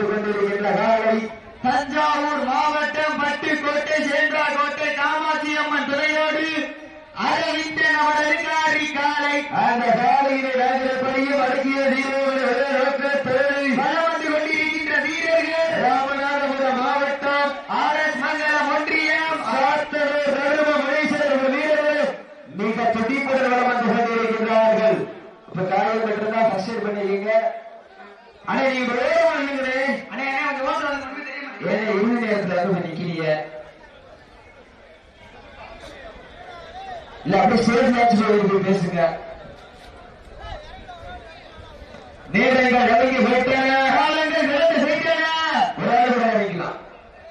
நடைபெற்றுக் கொண்டிருக்கின்ற காவலி தஞ்சாவூர் மாவட்டம் பட்டுக்கோட்டை சேன்றாக்கோட்டை காமாட்சி அம்மன் துறையோடு அரவிந்தன் அவர் இருக்கிறார் இக்காலை அந்த காலையிலே ராஜபடியும் அடக்கிய வீரர்களை வந்து கொண்டிருக்கின்ற வீரர்கள். ராமநாதபுரம் மாவட்டம் ஆர் எஸ் மங்கலம் ஒன்றியம். வீரர்கள் மிக துடிப்புடன் வளம் வந்து கொண்டிருக்கின்றார்கள். இப்ப காலையில் மட்டும்தான் ஃபர்ஸ்ட் பண்ணிருக்கீங்க? அனைவரும் ஏன்னா இறுதி நேரத்தில் வந்து நிக்கிறீங்க. இல்ல அப்படியே சேஃப் மேட்ச் பேசுங்க. நேரங்கள்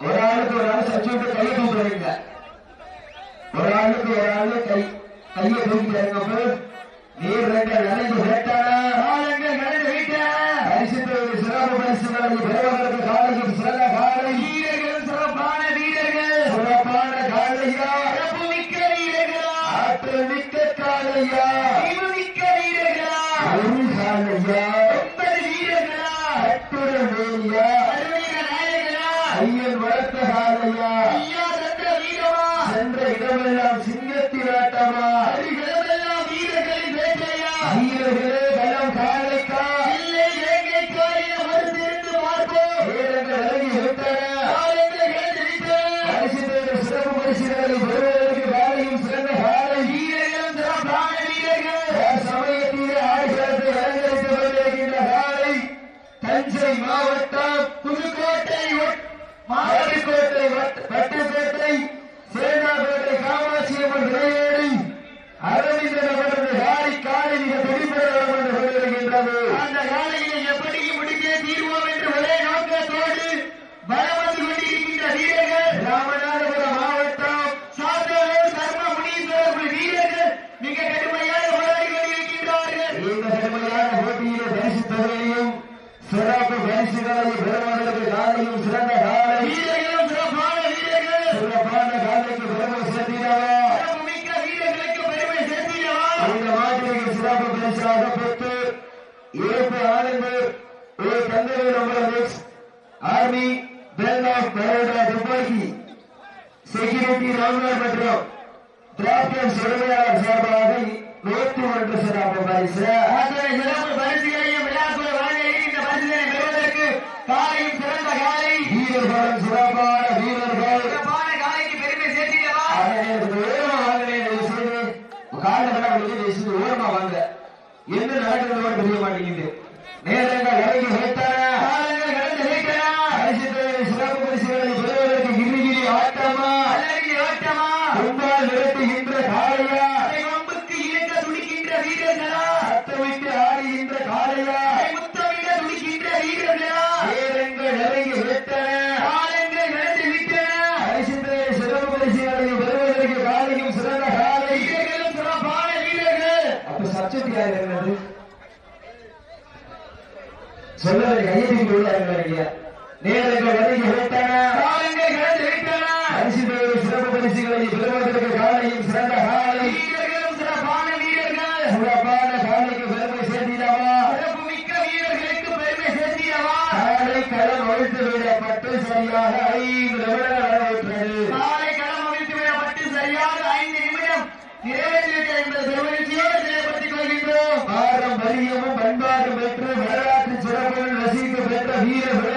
ஒரு ஆளுக்கு ஒரு ஆளுக்கு ஒரு கையை தூக்கி வரீங்க ஒரு ஆளுக்கு ஆளு கை கையை தூக்கி இறங்க போது நீர் ಪ್ರದೇಶಗಳಲ್ಲಿ ಬರುವ பிளாட்டினம் செருமையாளர் சார்பாக நூற்றி ஒன்று சிறப்பு வாங்க என்ன நடக்கிறது தெரிய மாட்டேங்குது. நேரங்கள் இறங்கி வைத்தான சரியாக ஐந்து நிமிடங்கள் வரவேற்றது காலை களம் அமைத்து விடப்பட்டு சரியாக ஐந்து நிமிடம் நிறைவேற்றிவிட்டது என்ற பெருமகிழ்ச்சியோடு செயல்படுத்திக் கொள்கின்றோம். பாரம் வலியமும் பெற்று வரலாற்று சிறப்புகள் ரசிக்க பெற்ற வீரர்கள்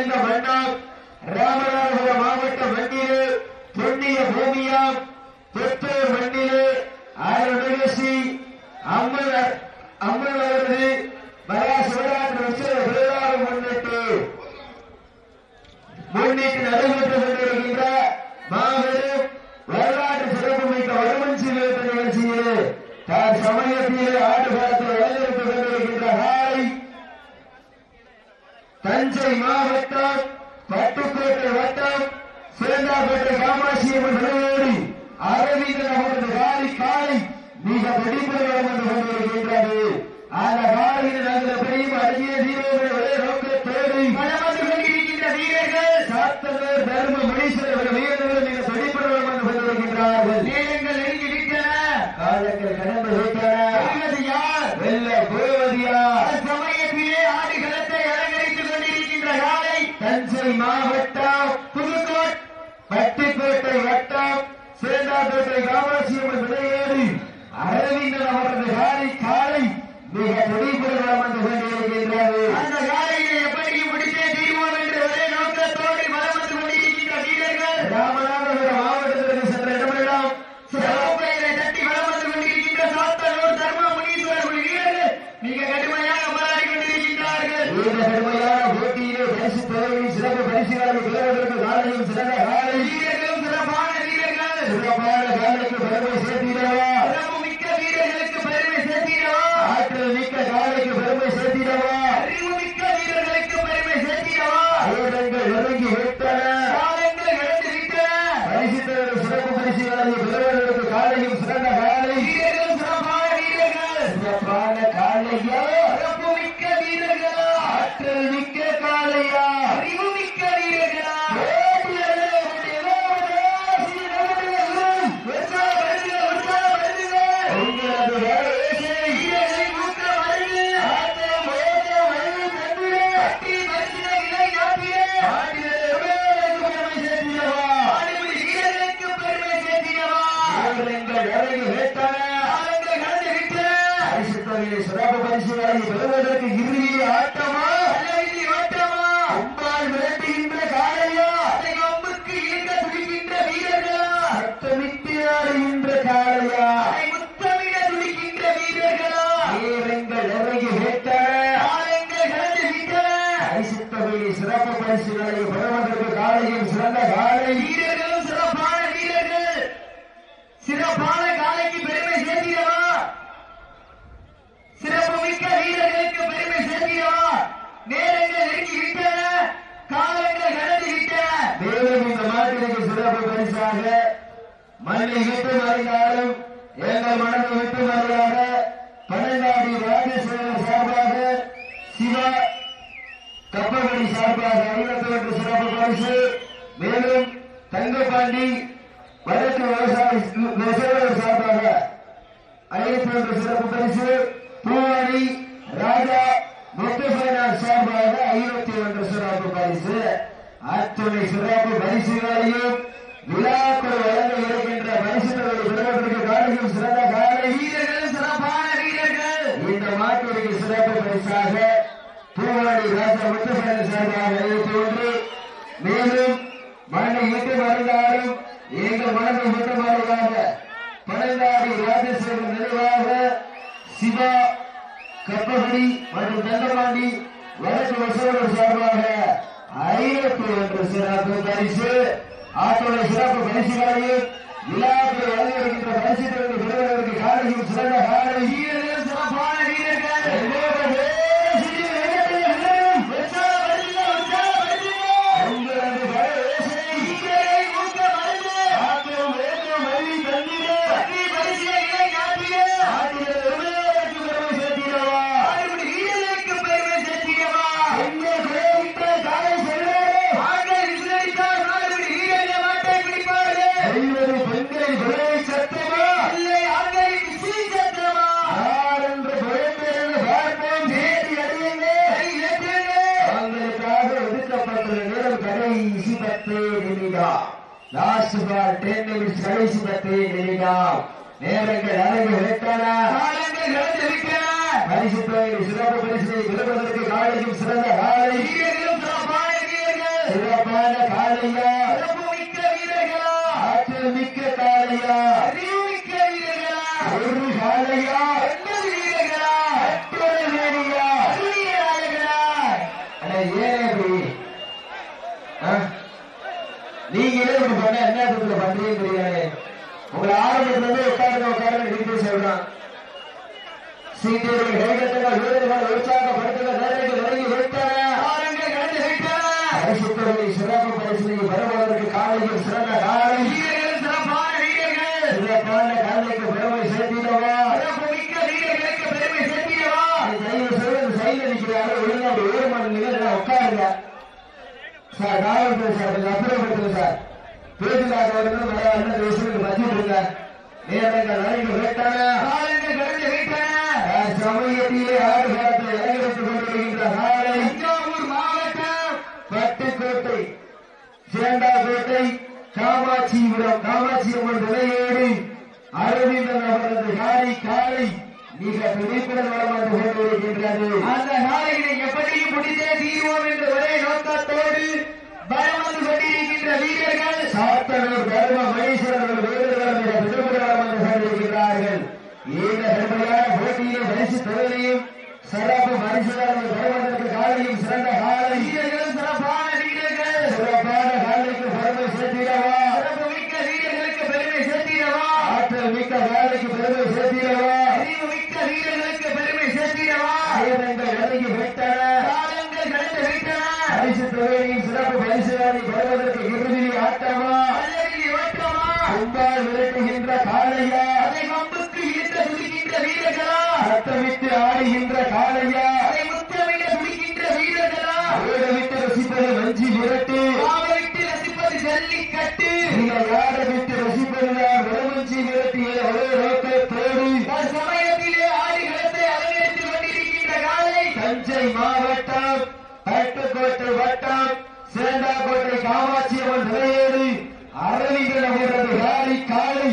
வயசுல வேதங்கள் இறங்கி சிறந்த காலை. வீரர்களும் சிறப்பான வீரர்கள். சிறப்பான காலைக்கு பெருமை சேர்த்திடவா? சிறப்பு மிக்க வீரர்களுக்கு பெருமை சேர்த்திடவா? நேரங்கள் நெருங்கி விட்டன. காலங்கள் கடந்து விட்டன. மேலும் இந்த மாட்டிற்கு சிறப்பு பரிசாக மண்ணை விட்டு மறைந்தாலும் எங்கள் மனத்தை விட்டு மறையாக பன்னெண்டாடி ராஜேஸ்வரர் சார்பாக சிவா கப்பல்களின் சார்பாக ஐம்பத்தி ஒன்று சிறப்பு பரிசு. மேலும் தங்கபாண்டி வடக்கு விவசாய விவசாயிகள் சார்பாக ஐநூத்தி ஒன்று சிறப்பு பரிசு பூவாடி ராஜா முத்துசைனார் சார்பாக ஐநூத்தி ஒன்று சிறப்பு பரிசு. அத்துணை சிறப்பு பரிசுகளையும் விழாக்கள் வழங்க இருக்கின்ற பரிசு சிறப்பிற்கு காலையில் சிறந்த காலை. வீரர்கள் சிறப்பான வீரர்கள். இந்த மாற்றுக்கு சிறப்பு பரிசாக பூவாடி ராஜா முத்துசைனார் சார்பாக ஐநூத்தி ஒன்று மேலும் மனம் விட்டு மறைந்தாலும் எங்கள் மனதை விட்டு மாறுவதாக பழையாறு ராஜேஸ்வரன் நினைவாக சிவா கப்பகுடி மற்றும் தண்டமாண்டி வடக்கு வசூலர் சார்பாக ஐநூத்தி ஒன்று சிறப்பு பரிசு. ஆற்றோட சிறப்பு பரிசுகளையும் விழாக்கள் வழங்கியிருக்கின்ற பரிசு பெறுவதற்கு காலையில் சிறந்த காலையில் சிறப்பான நிமிடம் நேரங்கள் கடந்து விட்டன பரிசு சிறப்பு பரிசினை பெறுவதற்கு காலையும் சிறந்த காலை. சிறப்பான காலையா? ஆற்றல் மிக்க காலையா? ஒரு காலையா? நீங்களே இப்படி பண்ண என்ன பண்றீங்க உங்களை ஆரம்பத்துல இருந்து உட்காருங்க உட்காருங்க நீங்க சொல்றான். சீக்கிரம் கைகட்டங்கள் வீரர்கள் உற்சாகப்படுத்துங்க காலங்கள் கடந்து விட்டன. பரிசுத்தவரை சிறப்பு பரிசனை பெறுவதற்கு காலையில் சிறந்த காலை சிறப்பான வீரர்கள். சிறப்பான காலைக்கு பெருமை சேர்த்திடவா? மிக்க வீரர்களுக்கு பெருமை சேர்த்திடவா? தயவு செய்து சைல நிற்கிறாங்க ஒழுங்கா ஒரு ஏழு மணி நேரம் உட்காருங்க. சார் காவல்துறை சார் கொஞ்சம் அப்புறப்படுத்துங்க சார். பேசுகிறாங்க மலையாள விஷயங்கள் மத்தியில் இருங்க நேரங்கள் நடைக்கு விட்டன. காலங்கள் கடந்து விட்டன. சமயத்திலே ஆடுகளத்தில் இறங்கி வைத்துக் கொண்டிருக்கின்ற காலை தஞ்சாவூர் மாவட்டம். பட்டுக்கோட்டை சேண்டாக்கோட்டை காமாட்சிபுரம் காமாட்சி அம்மன் துணையோடு அரவிந்தன் அவரது காலை காலை மிக துடிப்புடன் வளம் வந்து கொண்டிருக்கின்றது. அந்த நாளையினை எப்படியும் முடித்தே தீர்வோம் என்ற ஒரே நோக்கத்தோடு பலம் வந்து கொண்டிருக்கின்ற வீரர்கள் சாத்தனூர் தர்ம மகேஸ்வரர்கள் வேறுகளுடைய மிக துடிப்புடன் வந்து கொண்டிருக்கிறார்கள் இந்த கடுமையான போட்டியிலும் பரிசு தொழிலையும் சிறப்பு பரிசுகள் பெறுவதற்கு காலையும் சிறந்த காலை வீரர்களும் சிறப்பான வீரர்கள் சிறப்பான காலைக்கு பெருமை சேர்த்திடவா சிறப்பு மிக்க வீரர்களுக்கு பெருமை சேர்த்திடவா ஆற்றல் மிக்க காலைக்கு பெருமை சேர்த்திடவா அறிவு மிக்க வீரர்களுக்கு பெருமை சேர்த்திடவா ஆயுதங்கள் இறங்கி விட்டன காலங்கள் கடந்து விட்டன பரிசு தொகையையும் சிறப்பு பரிசுகளை பெறுவதற்கு இறுதி ஆட்டமா பல்லவி ஓட்டமா கும்பால் விரட்டுகின்ற காளையா அதை வம்புக்கு இழுத்த துடிக்கின்ற வீரர்களா சத்தமிட்டு ஆடுகின்ற காளையா அதை முத்தமிட துடிக்கின்ற வீரர்களா ஓடவிட்டு ரசிப்பது வஞ்சி விரட்டு காவலிட்டு ரசிப்பது ஜல்லிக்கட்டு நீங்கள் ஆடவிட்டு ரசிப்பதுதான் உடம்பஞ்சி விரட்டிய ஒரே நோக்கத்தோடு சமயத்திலே ஆடுகளத்தை அலங்கரித்துக் கொண்டிருக்கின்ற காலை தஞ்சை மாவட்டம் பட்டுக்கோட்டை வட்டம் சேண்டாக்கோட்டை காமாட்சியம்மன் துறையோடு அரவிந்தன் அவரது காலை காலை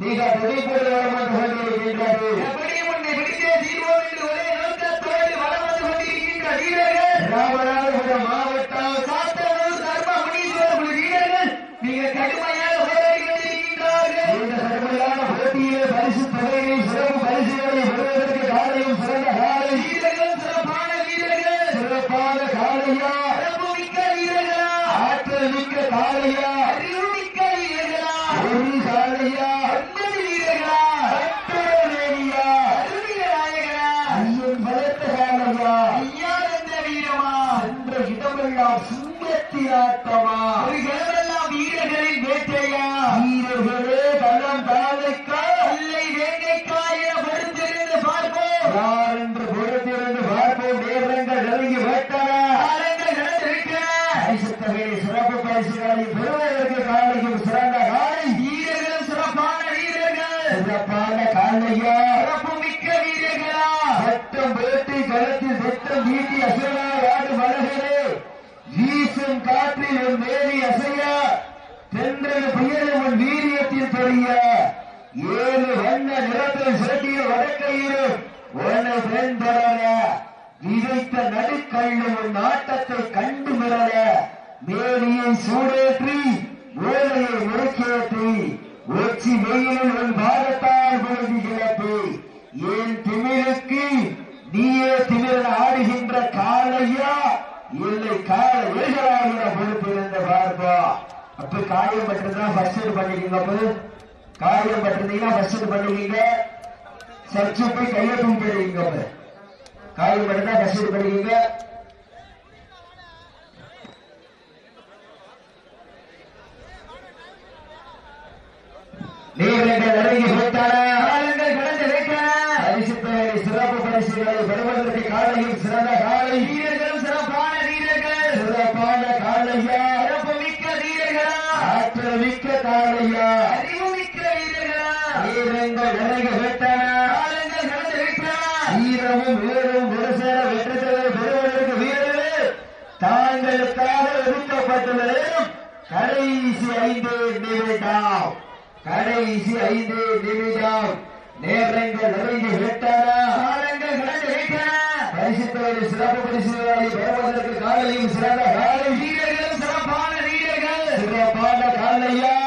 மிக துடிப்போடு வளம் வந்து கொண்டிருக்கின்றது எப்படியும் உன்னை பிடித்தே தீர்வோம் என்று ஒரே நோக்கத்தோடு வலம் வந்து கொண்டிருக்கின்ற வீரர்கள் ராமநாதபுரம் மாவட்டம் சாத்தனூர் தர்ம முனீஸ்வரர் குழு வீரர்கள் மிக கடுமையாக போராடி கொண்டிருக்கின்றார்கள் இந்த கடுமையான போட்டியிலே பரிசு தொகையை சிறப்பு பரிசுகளை பெறுவதற்கு காலையும் சிறந்த காலை வீரர்களும் சிறப்பான வீரர்கள் சிறப்பான காலையா சிறப்பு மிக்க வீரர்களா ஆற்றல் மிக்க காலையா அறிவு மிக்க வீரர்களா ஒரு காலையா ஒன்பது வீரர்களா அட்டவேலியா அருளிய நாயகனா ஐயன் பலத்த காலையா ஐயானந்த வீரமா என்ற இடமெல்லாம் சிங்கத்திராட்டமா ஒரு கிழமெல்லாம் வீரர்களின் வேட்டையா? வீரர்களே தனம் தாழைக்கா அல்லை வேங்கைக்கா என பொறுத்திருந்து பார்ப்போம் யார் என்று பொறுத்திருந்து பார்ப்போம் நேரங்கள் நெருங்கி விட்டன காலங்கள் நடந்து விட்டன பரிசு தொகையை சிறப்பு பரிசுகளை பெறுவதற்கு காலையும் சிறந்த காலை வீரர்களும் சிறப்பான வீரர்கள் சிறப்பான காலையா சிறப்பு மிக்க வீரர்களா சட்டம் வேட்டி களத்தில் திட்டம் வீட்டி அசுரா ஆடு மலர்களே வீசும் காற்றில் உன் மேலே அசைய தென்றல் புயல் உன் வீரியத்தில் தெரிய ஏழு வண்ண நிறத்தை சிறப்பிய வடக்கையிலும் உன்னை வெண்படல விதைத்த நடுக்கல்லும் உன் ஆட்டத்தை கண்டு மிரள மேலியை சூடேற்றி ஓலையை முறுக்கேற்றி உச்சி வெயிலில் உன் பாதத்தால் விழுதி கிளப்பி. என் திமிழுக்கு நீயே திமிரன் ஆடுகின்ற காலையா இல்லை கால ஏகராகிற பொறுப்பு இருந்த பார்ப்பா. அப்ப காயம் பட்டிருந்தா ஃபர்ஸ்ட் எய்ட் பண்ணிக்கீங்க அப்ப. காயம் பட்டிருந்தீங்கன்னா ஃபர்ஸ்ட் எய்ட் பண்ணிக்கீங்க. சர்ச்சு போய் கையை தூக்கிடுவீங்க அப்ப. காயம் பட்டிருந்தா ஃபர்ஸ்ட் எய்ட் பண்ணிக்கீங்க. நீங்கள் நெருங்கி போட்டான காலங்கள் கடந்து விட்டன பரிசு தொகை சிறப்பு பரிசுகளை பெறுவதற்கு காலையும் சிறந்த காலை வீரர்களும் சிறப்பான வீரர்கள் சிறப்பான காலையா சிறப்பு மிக்க வீரர்களா ஆற்றல் மிக்க காலையா அறிவு மிக்க வீரர்களா? வீரங்கள் நெருங்கி விட்டன. வீரமும் வீரமும் ஒரு சேர வெற்றி தொகை பெறுவதற்கு வீரர்கள் தாங்களுக்காக ஒதுக்கப்பட்டுள்ளதையும் கடைசி ஐந்து நிமிடம். கடைசி ஐந்து நிமிடம். நேரங்கள் நெருங்கி விட்டன. காலங்கள் கடந்து விட்டன பரிசுத்தவரை சிறப்பு பரிசுகளை பெறுவதற்கு காலையும் சிறந்த காலை. சிறப்பான வீரர்கள். சிறப்பான காலையா?